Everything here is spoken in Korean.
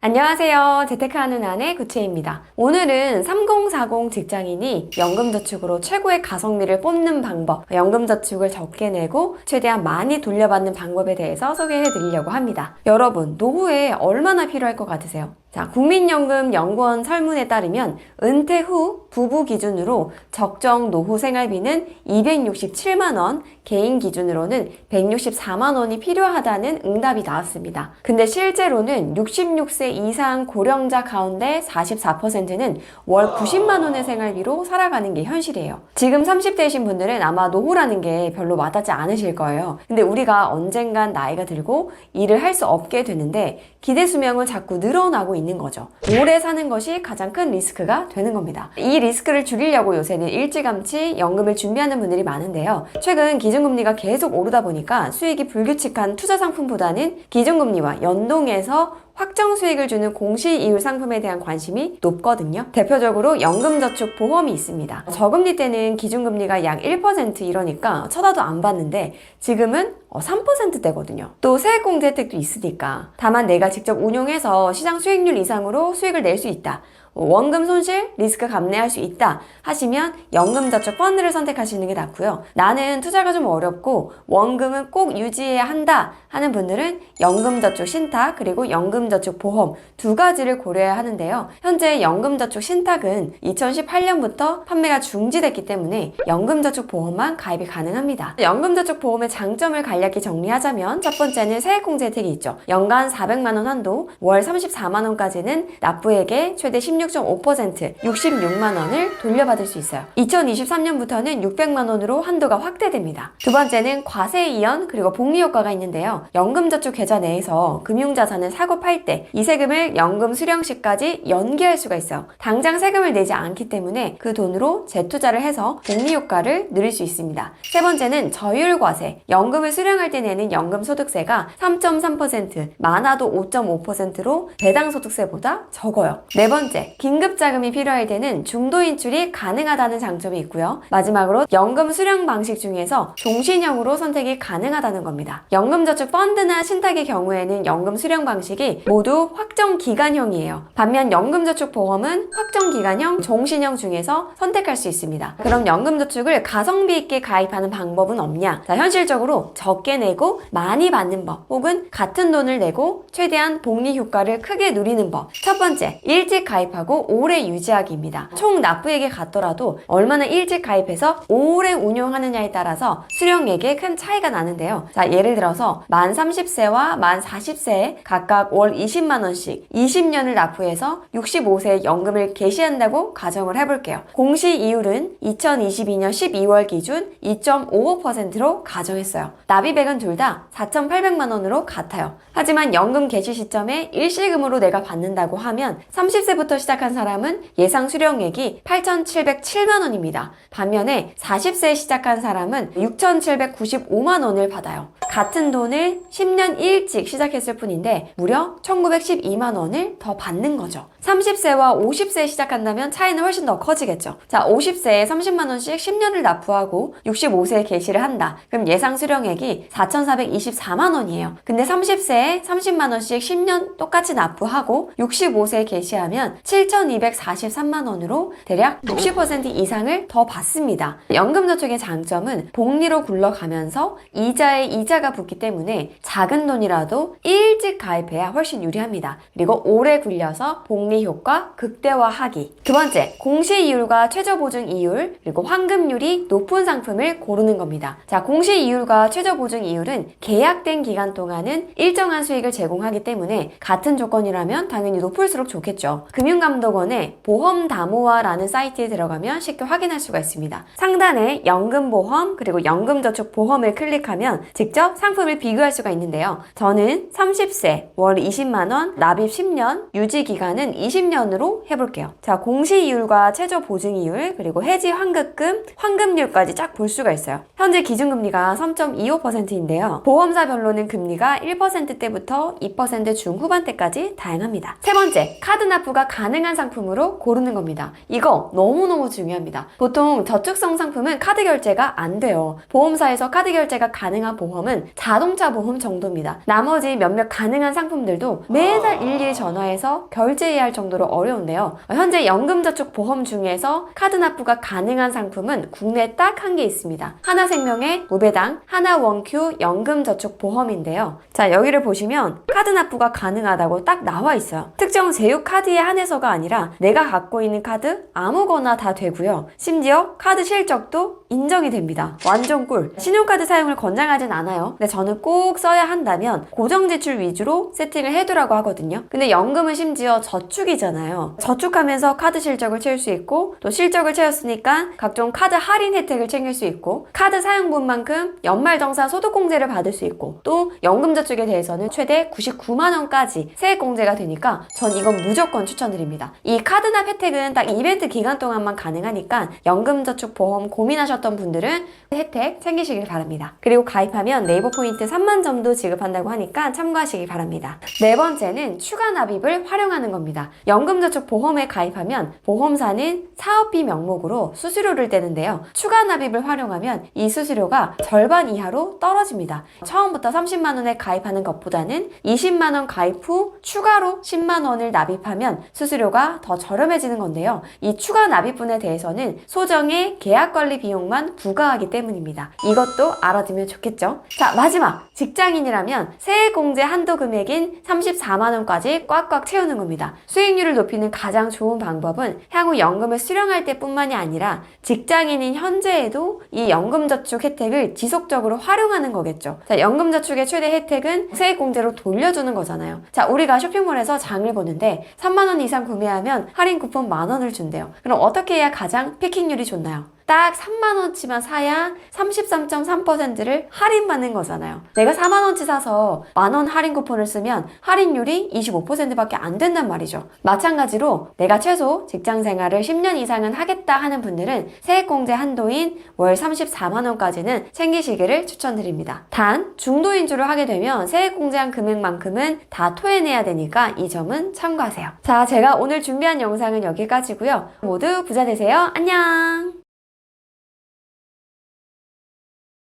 안녕하세요. 재테크하는 아내 구채입니다. 오늘은 3040 직장인이 연금저축으로 최고의 가성비를 뽑는 방법, 연금저축을 적게 내고 최대한 많이 돌려받는 방법에 대해서 소개해 드리려고 합니다. 여러분, 노후에 얼마나 필요할 것 같으세요? 자, 국민연금 연구원 설문에 따르면 은퇴 후 부부 기준으로 적정 노후 생활비는 267만원, 개인 기준으로는 164만원이 필요하다는 응답이 나왔습니다. 근데 실제로는 66세 이상 고령자 가운데 44%는 월 90만원의 생활비로 살아가는 게 현실이에요. 지금 30대이신 분들은 아마 노후라는 게 별로 와닿지 않으실 거예요. 근데 우리가 언젠간 나이가 들고 일을 할 수 없게 되는데 기대 수명은 자꾸 늘어나고 있는 거죠. 오래 사는 것이 가장 큰 리스크가 되는 겁니다. 이 리스크를 줄이려고 요새는 일찌감치 연금을 준비하는 분들이 많은데요. 최근 기준금리가 계속 오르다 보니까 수익이 불규칙한 투자 상품보다는 기준금리와 연동해서 확정 수익을 주는 공시 이율 상품에 대한 관심이 높거든요. 대표적으로 연금저축 보험이 있습니다. 저금리 때는 기준금리가 약 1% 이러니까 쳐다도 안 봤는데 지금은 3%대거든요. 또 세액공제 혜택도 있으니까. 다만 내가 직접 운용해서 시장 수익률 이상으로 수익을 낼 수 있다. 원금 손실, 리스크 감내할 수 있다 하시면 연금저축 펀드를 선택하시는 게 낫고요. 나는 투자가 좀 어렵고 원금은 꼭 유지해야 한다 하는 분들은 연금저축 신탁 그리고 연금저축 보험 두 가지를 고려해야 하는데요. 현재 연금저축 신탁은 2018년부터 판매가 중지됐기 때문에 연금저축 보험만 가입이 가능합니다. 연금저축 보험의 장점을 간략히 정리하자면 첫 번째는 세액공제 혜택이 있죠. 연간 400만 원 한도, 월 34만 원까지는 납부액의 최대 16.5% 66만 원을 돌려받을 수 있어요. 2023년부터는 600만 원으로 한도가 확대됩니다. 두 번째는 과세 이연 그리고 복리 효과가 있는데요. 연금저축 계좌 내에서 금융자산을 사고 팔 때 이 세금을 연금 수령 시까지 연기할 수가 있어요. 당장 세금을 내지 않기 때문에 그 돈으로 재투자를 해서 복리 효과를 누릴 수 있습니다. 세 번째는 저율 과세. 연금을 수령할 때 내는 연금 소득세가 3.3% 많아도 5.5%로 배당 소득세보다 적어요. 네 번째, 긴급 자금이 필요할 때는 중도 인출이 가능하다는 장점이 있고요. 마지막으로 연금 수령 방식 중에서 종신형으로 선택이 가능하다는 겁니다. 연금저축 펀드나 신탁의 경우에는 연금 수령 방식이 모두 확정 기간형이에요. 반면 연금저축 보험은 확정 기간형, 종신형 중에서 선택할 수 있습니다. 그럼 연금저축을 가성비 있게 가입하는 방법은 없냐? 자, 현실적으로 적게 내고 많이 받는 법, 혹은 같은 돈을 내고 최대한 복리 효과를 크게 누리는 법. 첫 번째, 일찍 가입하고 오래 유지하기입니다. 총 납부액이 같더라도 얼마나 일찍 가입해서 오래 운용하느냐에 따라서 수령액에 큰 차이가 나는데요. 자, 예를 들어서 만 30세와 만 40세에 각각 월 20만 원씩 20년을 납부해서 65세에 연금을 개시한다고 가정을 해볼게요. 공시 이율은 2022년 12월 기준 2.55%로 가정했어요. 납입액은 둘 다 4,800만 원으로 같아요. 하지만 연금 개시 시점에 일시금으로 내가 받는다고 하면 30세부터 시작한 사람은 예상 수령액이 8,707만 원입니다. 반면에 40세에 시작한 사람은 6,795만 원을 받아요. 같은 돈을 10년 일찍 시작했을 뿐인데 무려 1,912만 원을 더 받는 거죠. 30세와 50세에 시작한다면 차이는 훨씬 더 커지겠죠. 자, 50세에 30만 원씩 10년을 납부하고 65세에 개시를 한다. 그럼 예상 수령액이 4,424만 원이에요. 근데 30세에 30만 원씩 10년 똑같이 납부하고 65세에 개시하면 7,243만 원으로 대략 60% 이상을 더 받습니다. 연금저축의 장점은 복리로 굴러가면서 이자에 이자 가 붙기 때문에 작은 돈이라도 일찍 가입해야 훨씬 유리합니다. 그리고 오래 굴려서 복리 효과 극대화하기. 두 번째, 공시 이율과 최저 보증 이율 그리고 환급률이 높은 상품을 고르는 겁니다. 자, 공시 이율과 최저 보증 이율은 계약된 기간 동안은 일정한 수익을 제공하기 때문에 같은 조건이라면 당연히 높을수록 좋겠죠. 금융감독원의 보험담호화라는 사이트에 들어가면 쉽게 확인할 수가 있습니다. 상단에 연금보험 그리고 연금저축보험을 클릭하면 직접 상품을 비교할 수가 있는데요. 저는 30세 월 20만원 납입 10년 유지 기간은 20년으로 해볼게요. 자 공시이율과 최저 보증이율 그리고 해지 환급금 환급률까지 쫙 볼 수가 있어요. 현재 기준금리가 3.25%인데요. 보험사별로는 금리가 1%대부터 2% 중후반대까지 다양합니다. 세 번째, 카드 납부가 가능한 상품으로 고르는 겁니다. 이거 너무너무 중요합니다. 보통 저축성 상품은 카드 결제가 안 돼요. 보험사에서 카드 결제가 가능한 보험은 보험은 자동차 보험 정도입니다. 나머지 몇몇 가능한 상품들도 매달 일일이 전화해서 결제해야 할 정도로 어려운데요. 현재 연금저축 보험 중에서 카드 납부가 가능한 상품은 국내에 딱한 개 있습니다. 하나생명의 무배당 하나원큐 연금저축 보험인데요. 자, 여기를 보시면 카드 납부가 가능하다고 딱 나와 있어요. 특정 제휴 카드에 한해서가 아니라 내가 갖고 있는 카드 아무거나 다 되고요. 심지어 카드 실적도 인정이 됩니다. 완전 꿀. 신용카드 사용을 권장하진 않아요. 근데 저는 꼭 써야 한다면 고정 지출 위주로 세팅을 해두라고 하거든요. 근데 연금은 심지어 저축이잖아요. 저축하면서 카드 실적을 채울 수 있고 또 실적을 채웠으니까 각종 카드 할인 혜택을 챙길 수 있고 카드 사용분만큼 연말정산 소득공제를 받을 수 있고 또 연금저축에 대해서는 최대 99만 원까지 세액공제가 되니까 전 이건 무조건 추천드립니다. 이 카드납 혜택은 딱 이벤트 기간 동안만 가능하니까 연금저축보험 고민하셨던 분들은 혜택 챙기시길 바랍니다. 그리고 가입하면 네이버 포인트 3만 점도 지급한다고 하니까 참고하시기 바랍니다. 네 번째는 추가 납입을 활용하는 겁니다. 연금저축 보험에 가입하면 보험사는 사업비 명목으로 수수료를 떼는데요. 추가 납입을 활용하면 이 수수료가 절반 이하로 떨어집니다. 처음부터 30만 원에 가입하는 것보다는 20만 원 가입 후 추가로 10만 원을 납입하면 수수료가 더 저렴해지는 건데요. 이 추가 납입분에 대해서는 소정의 계약 관리 비용만 부과하기 때문입니다. 이것도 알아두면 좋겠죠? 자, 마지막 직장인이라면 세액 공제 한도 금액인 34만 원까지 꽉꽉 채우는 겁니다. 수익률을 높이는 가장 좋은 방법은 향후 연금을 수령할 때뿐만이 아니라 직장인인 현재에도 이 연금저축 혜택을 지속적으로 활용하는 거겠죠. 자, 연금저축의 최대 혜택은 세액공제로 돌려주는 거잖아요. 자, 우리가 쇼핑몰에서 장을 보는데 3만원 이상 구매하면 할인 쿠폰 만원을 준대요. 그럼 어떻게 해야 가장 피킹률이 좋나요? 딱 3만원치만 사야 33.3%를 할인받는 거잖아요. 내가 4만원치 사서 만원 할인 쿠폰을 쓰면 할인율이 25%밖에 안 된단 말이죠. 마찬가지로 내가 최소 직장 생활을 10년 이상은 하겠다 하는 분들은 세액공제 한도인 월 34만원까지는 챙기시기를 추천드립니다. 단, 중도인주를 하게 되면 세액공제한 금액만큼은 다 토해내야 되니까 이 점은 참고하세요. 자, 제가 오늘 준비한 영상은 여기까지고요. 모두 부자 되세요. 안녕!